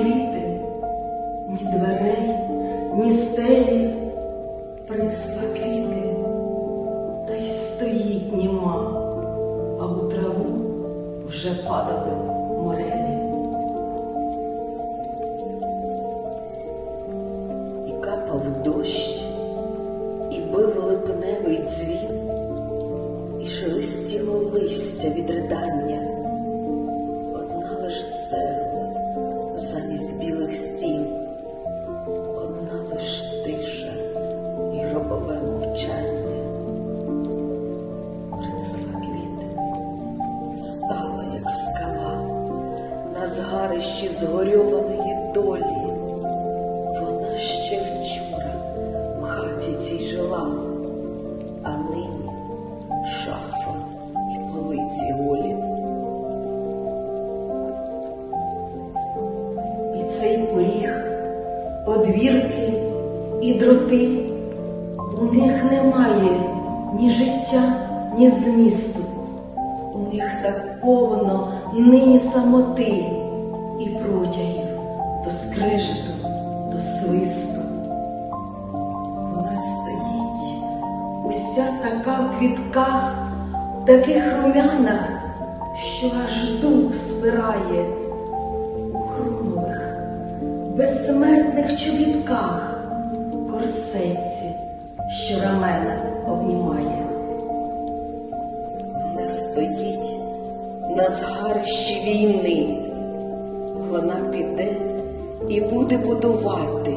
квіти, ні дверей, ні стелі, принесла квіти, та й стоїть німа, а у траву вже падали морелі. І капав дощ, і бив липневий дзвін, і шелестіло листя від ридання. Згарищі згорьованої долі. Вона ще вчора в хаті цій жила, а нині шафа і полиці голі. І цей поріг, подвірки і дроти, у них немає ні життя, ні змісту. У них так повно нині самоти до до свисту. Вона стоїть, уся така в квітках, таких румянах, що аж дух спирає у хромових, безсмертних чобітках, корсеці, що рамена обнімає. Вона стоїть на згарищі війни. І буде будувати,